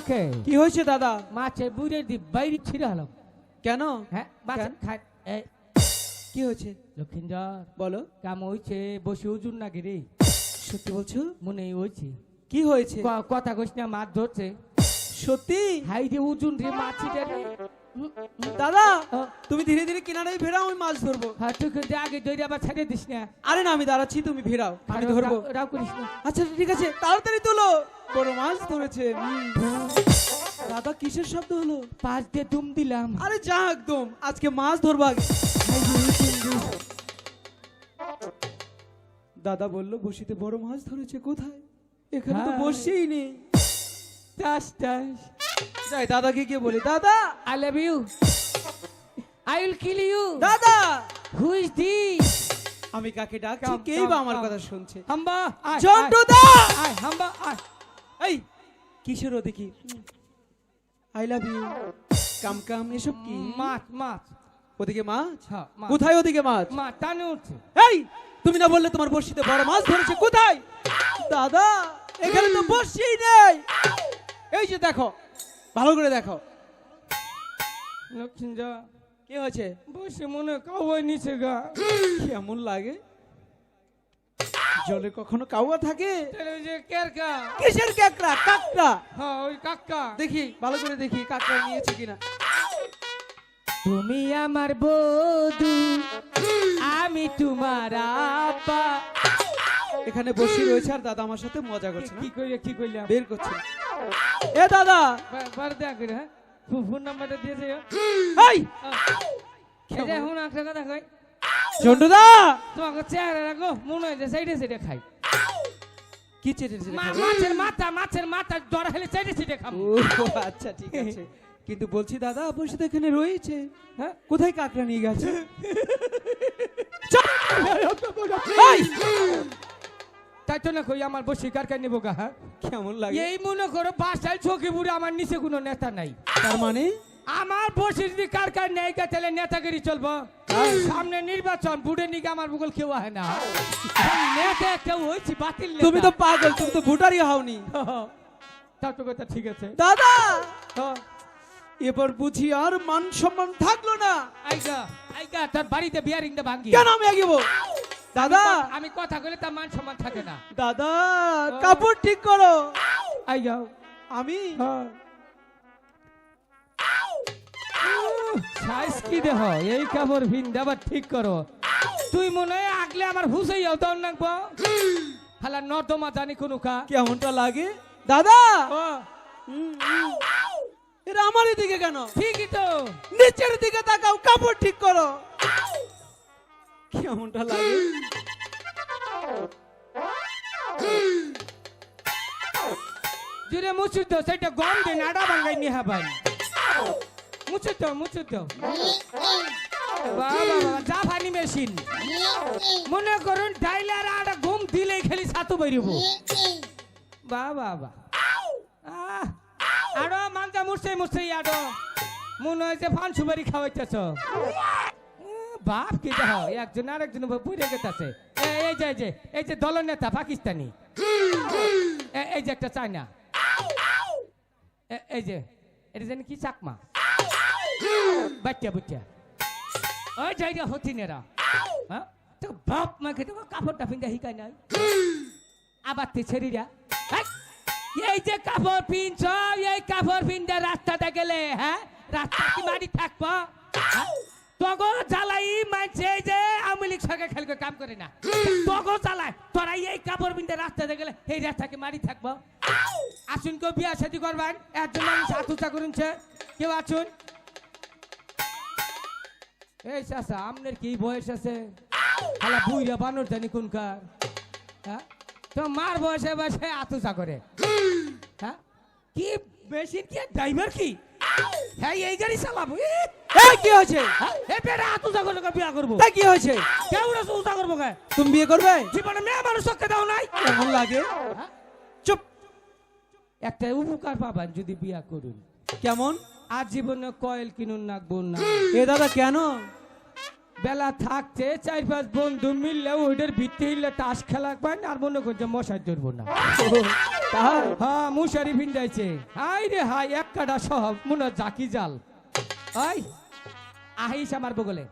হয়েছে কে হয়েছে দাদা? মাছের বুড়ে দি বাইরে ছিঁড়ে হলাম কেন? হ্যাঁ মাছ? খাই কি হয়েছে? লক্ষিন্দর বলো। কাম হয়েছে বসে ওজন না রে? সত্যি বলছো? মনে হয়েছে কি হয়েছে? কথা কইস না মাছ ধরছে। সত্যি? হাই রে ওজন রে মাছিটা রে। দাদা। তুমি ধীরে ধীরে কিনারে ফেরাও আমি মাছ ধরবো। হ্যাঁ তুই কিন্তু আগে দৌড়ে আবার ছেড়ে দিস না। আরে না আমি দাঁড়াচ্ছি তুমি ফেরাও আমি ধরবো। রাও- রাও করিস না। আচ্ছা ঠিক আছে তাড়াতাড়ি তোলো। বড় মাছ ধরেছে হুম। দাদা কিসের শব্দ হলো পাঁচ দিয়ে দুম দিলাম আরে যা একদম আজকে মাছ ধরবো আগে। দাদা বলল বসিতে বড় মাছ ধরেছে কোথায় এখানে তো হ্যাঁ। বসেই নেই টাস টাস যাই দাদাকে গিয়ে বলি দাদা I love you. I will kill you. দাদা Who is this? আমি কাকে ডাকছি কেই বা আমার কথা শুনছে. আয়, জন্টু দা আয়, হাম্বা, আয়। এই কিসের ও দেখি? আই লাভ ইউ কাম কাম এসব কি? মাছ, মাছ। ওদিকে মাছ? হ্যাঁ, কোথায় ওদিকে মাছ? মাছ, টানে উঠছে। এই তুমি না বললে তোমার বড়শিতে বড় মাছ ধরেছে কোথায়? দাদা এখানে তো বড়শিই নেই। এই যে দেখো ভালো করে দেখো। লক্ষিন্দর, কি হয়েছে? বসে মনে হয় নিচে গা। কেমন লাগে? জলে কখনো কাউয়া থাকে? তাহলে ওই যে কেরকা। কিসের কাকড়া কাকড়া? হ্যাঁ, ওই কাক্কা। দেখি ভালো করে দেখি কাকড়া নিয়েছে কিনা। তুমি আমার বধু আমি তোমার আপা। এখানে বসে রয়েছে আর দাদা আমার সাথে মজা করছে না? কি কইলে কি কইলাম? বের করছে। এ দাদা! বার দেয়া করে হ্যাঁ? ফোন নাম্বারটা দিয়েছে এই! এই যে হুন একটা কথা কই। ঝন্টুদা তোমাকে চেহারা রাখো মনে হয় সাইডে সাইডে খাই। কি চেটে চেটে মাছের মাথা মাছের মাথা জ্বর হলে সাইডে সাইডে খাব। আচ্ছা ঠিক আছে। কিন্তু বলছি দাদা বসে তো এখানে রয়েছে হ্যাঁ? কোথায় কাকড়া নিয়ে গেছে? তাই তো না কই আমার বসে কার কার নেব গা হ্যাঁ? কেমন লাগে? এই মনে করো বাসায় চোখে বুড়ে আমার নিচে কোনো নেতা নাই। তার মানে? আমার বসে যদি কার কার নেই গা তাহলে নেতাগিরি চলবো। সামনে নির্বাচন বুড়ে নিকে আমার বুগল কেউ হয়। না নেতা একটা হয়েছি বাতিল তুমি তো পাগল তুমি তো ভোটারই হওনি। তো কথা ঠিক আছে। দাদা! হ্যাঁ। এবার বুঝি আর মান সম্মান থাকল না। আইগা আইগা তোর বাড়িতে ভাঙ্গি। কেন আমি আগিব দাদা! আমি কথা বলে তার মান সম্মান থাকে না। দাদা কাপড় ঠিক করো। আইগা। আমি? হ্যাঁ। সাইজ কি দেহ এই কাপড় ভিন্দা আবার ঠিক করো। তুই মনে হয় আগলে আমার হুসাই তোর নাকবো? হালা নর্দমা জানি কোনো কা কেমনটা লাগে? দাদা! হুম। এটা আমার দিকে কেন? ঠিকই তো। নিচের দিকে তাকাও কাপড় ঠিক করো। কেমনটা লাগে? জুড়ে তো সেটা গম দে নাড়া ভাঙ্গাই নিয়ে হাবাই মুচুর তো মুচুর তো বাবা জাপানি মেশিন মনে করুন ডাইলার আর ঘুম দিলেই খালি ছাতু বেরিব। বাবা আহ, আরও মানটা মুরছে মুরছে আরও। মনে হয় যে ফান সুবারি খাওয়াইতেছ। বাপ কি দেহ। একজন আর একজন পুড়ে গেতেছে। এই যে এই যে এই যে দলনেতা পাকিস্তানি। এ- এই যে একটা চায়না। এই যে এটা জানি কি চাকমা? বাচ্চা বুচ্চা। ওই জায়গা হতি নেরা। হ্যাঁ? তো বাপ মাকে তো কাপড়টা পিন্ধা হিকাই নাই। আবার তে ছেড়িরা হেই, এই যে কাপড় পিনছ এই কাপড় পিন্ধে রাস্তাতে গেলে হ্যাঁ? রাস্তা কি বাড়ি থাকব? হ্যাঁ? তগো জ্বালাই মানছে যে আওয়ামী লীগ সরকার খেল করে কাম করে না। তগো জ্বালায় তোরা এই কাপড় পিন্ধে রাস্তাতে গেলে এই রাস্তাকে মারি থাকব? আসুন কেউ বিয়া শাদি করবেন একজন মানুষ আতুচা করুনছে কেউ আসুন। এই চাষা আপনার কি বয়স আছে? বুইরা বানর জানি কোনকার হ্যাঁ? তো মার বয়সে বয়সে করে। হ্যাঁ? কি মেশিন কি ড্রাইভার কি? হ্যাঁ এই গাড়ি চালাবো। কি হয়েছে? হ্যাঁ, এ বেটা আতুচা করলে বিয়া করব। কি হয়েছে? করব কে? তুমি বিয়ে করবে? জীবনে মেয়ে মানুষ চোখে দাও নাই। কেমন লাগে? হ্যাঁ? চুপ। একটা উপকার পাবেন যদি বিয়া করুন। কেমন? আর জীবনে কয়েল কিনুন নাকবো না। এ দাদা কেন? বেলা থাকতে চার পাঁচ বন্ধু মিললে ওইটার ভিত্তি হইলে তাস খেলা পান আর মনে করছে মশাই ধরবো না। হ্যাঁ মুশারি ভিন্ডাইছে হাই রে হাই এক কাটা সব, মনে জাকি জাল। ওই আহিস আমার বগলে।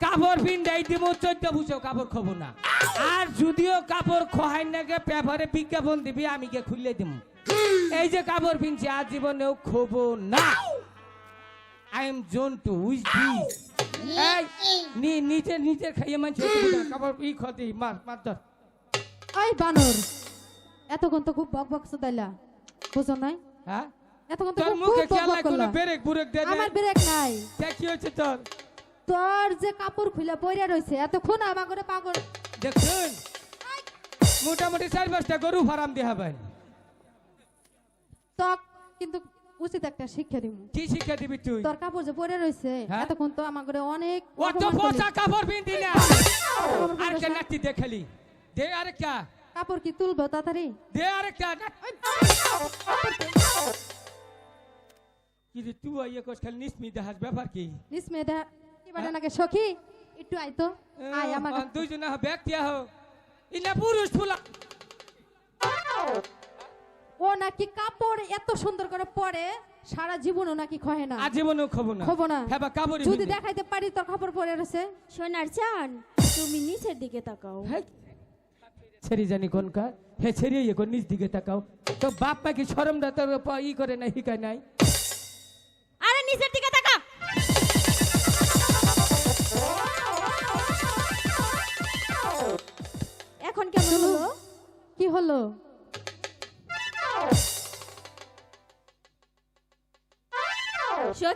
কাপড় ভিন্ডাই দিব, চোদ্দ বুঝো কাপড় খবর না। আর যদিও কাপড় খোহাই নাকে পেপারে বিজ্ঞাপন দিবি, আমি কে খুললে দিব এই যে কাপড় পিনছি আর জীবনেও খোব না। I am Jontu with this এই নি নিচে নিচে খাইয়ে মানছে কাপড় ই ক্ষতি মার মার ধর ওই বানর এতক্ষণ তো খুব বক বক দাইলা বুঝো নাই? হ্যাঁ? এতক্ষণ তো তোর মুখে বক লাগল করলা। ব্রেক বুরেক দে আমার ব্রেক নাই। তা কি হয়েছে তোর? তোর যে কাপড় খুলে পইরা রইছে এতক্ষণ আমার করে পাগল। দেখুন মোটামুটি চার পাঁচটা গরু ফার্ম দিয়ে হবেন। তক কিন্তু উচিত একটা শিক্ষা দিব কি শিক্ষা দিবি তুই? তোর কাপড় যে পরে রইছে হ্যাঁ? এতক্ষণ তো আমার করে অনেক অত পচা কাপড় পিন্দি না। আর কে নাতি দেখালি? দে আরে কা কাপড় কি তুলবো তাড়াতাড়ি? দে আরে কা কি তুই আইয়ে কোস খালি নিসমি দেখাস ব্যাপার কি? নিস মেয়েটা কি বাড়ে নাকি সখী? একটু আই তো। আয় আমার। দুইজন ব্যক্তি হো ইনা পুরুষ ফুলা। ও নাকি কাপড় এত সুন্দর করে পরে সারা জীবনও নাকি খহে না। আজীবনও খবো না। খবো না। হ্যাঁ বা কাপড় যদি দেখাইতে পারি তোর কাপড় পরে রয়েছে। সোনার চান তুমি নিচের দিকে তাকাও। ছেড়ি জানি কোন কা হে ছেড়ে ইয়ে কোন নিচ দিকে তাকাও। তো বাপ মা কি শরম দাতার ই করে না হিকায় নাই। আরে নিচের দিকে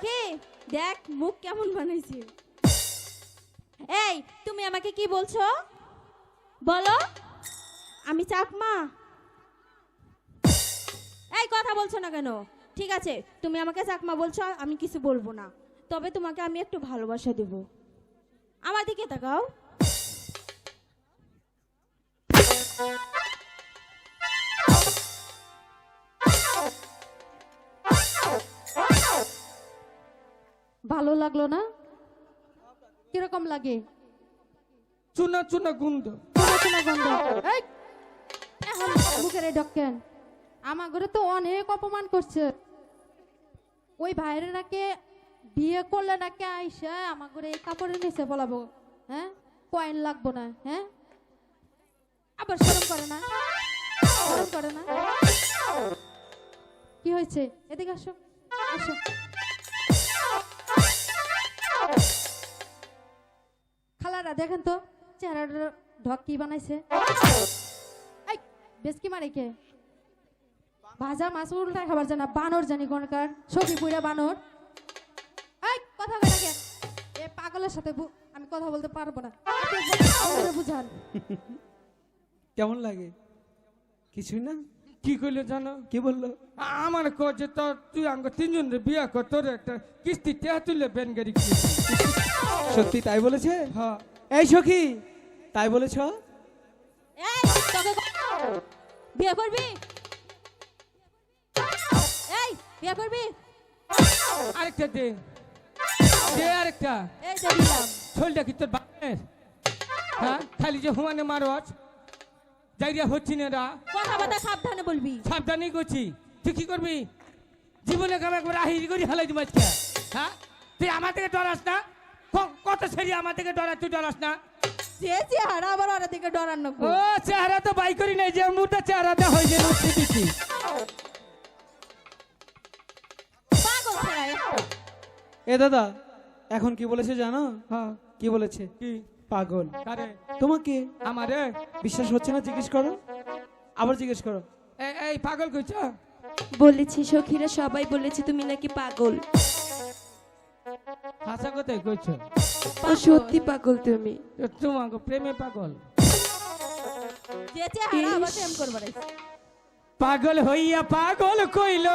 সখী দেখ মুখ কেমন বানাইছি। এই, তুমি আমাকে কি বলছো? বলো। আমি চাকমা। এই, কথা বলছো না কেন? ঠিক আছে, তুমি আমাকে চাকমা বলছো, আমি কিছু বলব না। তবে তোমাকে আমি একটু ভালোবাসা দেব। আমার দিকে তাকাও। ভালো লাগল না? কীরকম লাগে? চুনা চুনা গুন্দ চুনা চুনা গন্ধ। এখন মুখের এই ডক্কেন আমার ঘরে তো অনেক অপমান করছে। ওই ভাইরে নাকি বিয়ে করলে নাকি আইসা আমার ঘরে এই কাপড়ের নিচে বলাবো। হ্যাঁ? কয়েন লাগবো না হ্যাঁ? আবার শরম করে না? শরম করে না? কি হয়েছে? এদিকে আসো। আসো। খালারা দেখেন তো চেহারাটা ঢক কি বানাইছে। এই বেশ কি মারে কে? ভাজা মাছ উল্টা খাবার জানা বানর জানি কোনকার সখী পুরা বানর। এই কথা কয় কে? এ পাগলের সাথে বু- আমি কথা বলতে পারব না। বুঝান। কেমন লাগে? কিছুই না? কি কইলে জানো? কি বলল? আমার কোচে তো তুই আঙ্গ তিনজন বিয়া কর তোর একটা কিস্তি টেহা তুললে বেন গাড়ি সত্যি তাই বলেছে? হ্যাঁ। এই সখী তাই বলেছ? এই তোকে বিয়ে করবি? এই বিয়ে করবি? আরেকটা দে। দে আরেকটা। এই যে দিলাম। শরীরটা কি তোর বাপের হ্যাঁ খালি যে হুমানে মারস যাইয়া হচ্ছি না রা। কথা কথা সাবধানে বলবি। সাবধানই করছি। তুই কি করবি? জীবনে কাম একবার আহিরি করি হালাই দিম আজকে। হ্যাঁ? তুই আমার থেকে ডরাস না? কত সেরি আমার থেকে ডরা তুই ডরাস না। যে চেহারা আবার ওরা দিকে ডরানো ও চেহারা তো বাই করি নাই যে মুটা চেহারাটা হয়ে যে উঠতে দিচ্ছি ছাড়া। এ দাদা এখন কি বলেছে জানো? হ্যাঁ। কি বলেছে? কি? পাগল। কারে? তোমাকে আমারে? বিশ্বাস হচ্ছে না? জিজ্ঞেস করো। আবার জিজ্ঞেস করো। এই এই পাগল কইছ? বলেছি সখীরা সবাই বলেছে তুমি নাকি পাগল। হাসা কথাই কইছ? সত্যি পাগল তুমি। তোমাকে প্রেমে পাগল। পাগল হইয়া পাগল কইল।